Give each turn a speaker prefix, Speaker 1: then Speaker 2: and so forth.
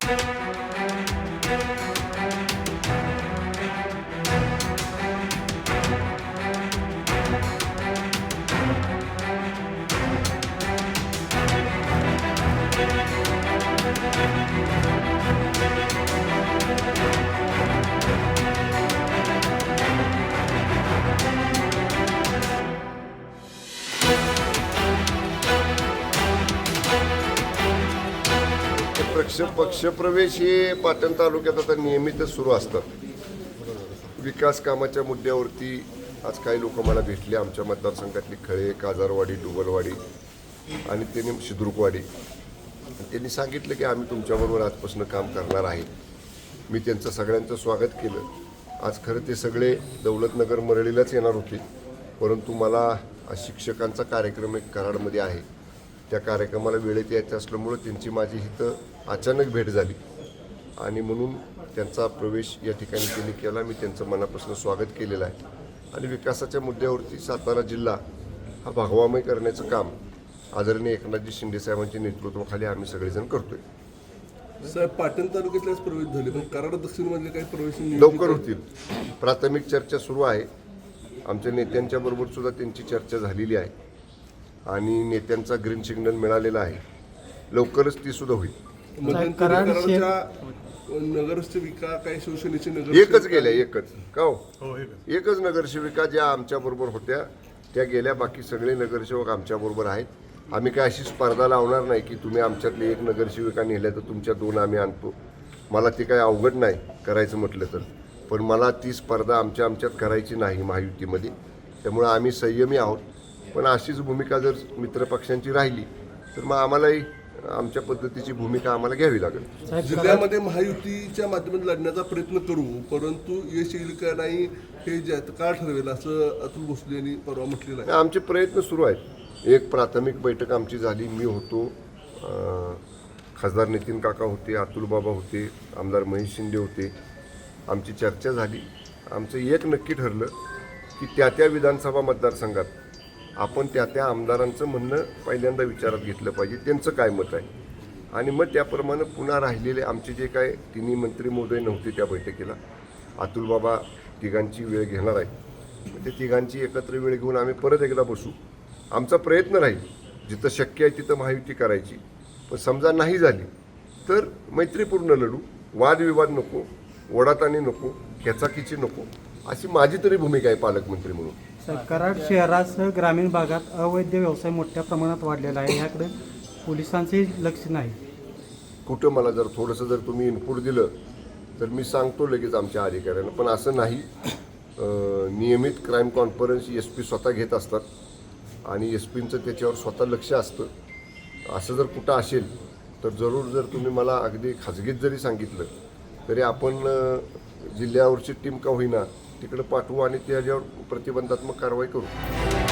Speaker 1: Thank you. पक्ष पक्षप्रवेश हे पाटण तालुक्यात आता नियमितच सुरू असतात विकास कामाच्या मुद्द्यावरती आज काही लोक मला भेटले. आमच्या मतदारसंघातली खळे काजारवाडी डुबलवाडी आणि त्यांनी शिद्रुकवाडी त्यांनी सांगितलं की आम्ही तुमच्याबरोबर आजपासून काम करणार आहे. मी त्यांचं सगळ्यांचं स्वागत केलं. आज खरं ते सगळे दौलतनगर मरळीलाच येणार होते. परंतु मला शिक्षकांचा कार्यक्रम एक कराडमध्ये आहे. त्या कार्यक्रमाला वेळेत यायचं असल्यामुळं त्यांची माझी इथं अचानक भेट झाली. आणि म्हणून त्यांचा प्रवेश या ठिकाणी त्यांनी केला. मी त्यांचं मनापासून स्वागत केलेलं आहे. आणि विकासाच्या मुद्द्यावरती सातारा जिल्हा हा भागवामय करण्याचं काम आदरणीय एकनाथजी शिंदे साहेबांच्या नेतृत्वाखाली आम्ही सगळेजण करतोय.
Speaker 2: साहेब पाटण तालुक्यातलेच प्रवेश झाले पण कराड दक्षिण मधले काही प्रवेश
Speaker 1: लवकर होतील. प्राथमिक चर्चा सुरू आहे. आमच्या नेत्यांच्या बरोबर सुद्धा त्यांची चर्चा झालेली आहे. आणि नेत्यांचा ग्रीन सिग्नल मिळालेला आहे. लवकरच ती सुद्धा होईल.
Speaker 2: नगरसेविका काही शिवसेनेचे नगर
Speaker 1: एकच गेल्या एकच. का हो? एकच. नगरसेविका ज्या आमच्या बरोबर होत्या त्या गेल्या. बाकी सगळे नगरसेवक आमच्या बरोबर आहेत. आम्ही काय अशी स्पर्धा लावणार नाही की तुम्ही आमच्यातले एक नगरसेविका नेल्या तर तुमच्या दोन आम्ही आणतो. मला ते काय अवघड नाही करायचं म्हटलं तर. पण मला ती स्पर्धा आमच्या आमच्यात करायची नाही महायुतीमध्ये. त्यामुळं आम्ही संयमी आहोत. पण अशीच भूमिका जर मित्रपक्षांची राहिली तर मग आम्हालाही आमच्या पद्धतीची भूमिका आम्हाला घ्यावी लागेल.
Speaker 2: जिल्ह्यामध्ये महायुतीच्या माध्यमातून लढण्याचा प्रयत्न करू परंतु यश येईल का नाही हे जे का ठरवेल असं अतुल भोसले यांनी परवा म्हटलेलं आहे.
Speaker 1: आमचे प्रयत्न सुरू आहेत. एक प्राथमिक बैठक आमची झाली मी होतो खासदार नितीन काका होते अतुल बाबा होते आमदार महेश शिंदे होते. आमची चर्चा झाली. आमचं एक नक्की ठरलं की त्या त्या विधानसभा मतदारसंघात आपण त्या त्या आमदारांचं म्हणणं पहिल्यांदा विचारात घेतलं पाहिजे. त्यांचं काय मत आहे? आणि मग त्याप्रमाणे पुन्हा राहिलेले आमचे जे काय तिन्ही मंत्री महोदय नव्हते त्या बैठकीला. अतुल बाबा तिघांची वेळ घेणार आहे ते तिघांची एकत्र वेळ घेऊन आम्ही परत एकदा बसू. आमचा प्रयत्न राहील. जिथं शक्य आहे तिथं महायुती करायची. पण समजा नाही झाली तर मैत्रीपूर्ण लढू. वादविवाद नको ओढाताणी नको खेचाखिची नको. अशी माझी तरी भूमिका आहे पालकमंत्री म्हणून.
Speaker 3: कराड शहरासह ग्रामीण भागात अवैध व्यवसाय मोठ्या प्रमाणात वाढलेला आहे. याकडे पोलिसांचे लक्ष नाही.
Speaker 1: कुठं मला जर थोडंसं जर तुम्ही इनपुट दिलं तर मी सांगतो लगेच आमच्या अधिकाऱ्यांना. पण असं नाही. नियमित क्राईम कॉन्फरन्स एस पी स्वतः घेत असतात. आणि एस पींचं त्याच्यावर स्वतः लक्ष असतं. असं जर कुठं असेल तर जरूर जर तुम्ही मला अगदी खाजगीत जरी सांगितलं तरी आपण जिल्ह्यावरची टीम का होईना तिकडे पाठवू आणि त्याच्यावर प्रतिबंधात्मक कारवाई करू.